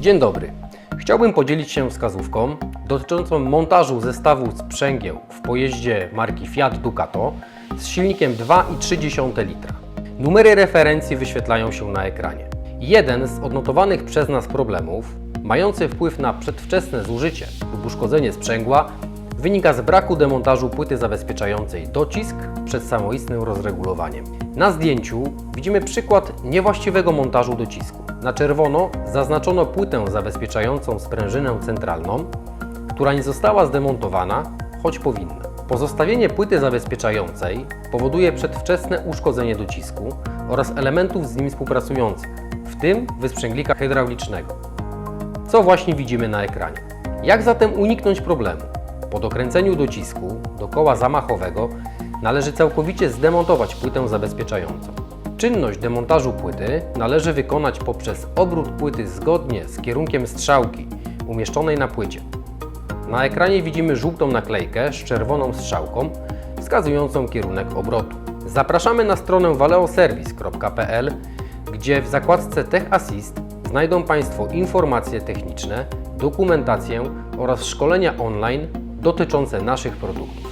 Dzień dobry. Chciałbym podzielić się wskazówką dotyczącą montażu zestawu sprzęgieł w pojeździe marki Fiat Ducato z silnikiem 2,3 litra. Numery referencji wyświetlają się na ekranie. Jeden z odnotowanych przez nas problemów, mający wpływ na przedwczesne zużycie lub uszkodzenie sprzęgła, wynika z braku demontażu płyty zabezpieczającej docisk przed samoistnym rozregulowaniem. Na zdjęciu widzimy przykład niewłaściwego montażu docisku. Na czerwono zaznaczono płytę zabezpieczającą sprężynę centralną, która nie została zdemontowana, choć powinna. Pozostawienie płyty zabezpieczającej powoduje przedwczesne uszkodzenie docisku oraz elementów z nim współpracujących, w tym wysprzęglika hydraulicznego co właśnie widzimy na ekranie. Jak zatem uniknąć problemu? Po dokręceniu docisku do koła zamachowego należy całkowicie zdemontować płytę zabezpieczającą. Czynność demontażu płyty należy wykonać poprzez obrót płyty zgodnie z kierunkiem strzałki umieszczonej na płycie. Na ekranie widzimy żółtą naklejkę z czerwoną strzałką wskazującą kierunek obrotu. Zapraszamy na stronę valeoservice.pl, gdzie w zakładce Tech Assist znajdą Państwo informacje techniczne, dokumentację oraz szkolenia online dotyczące naszych produktów.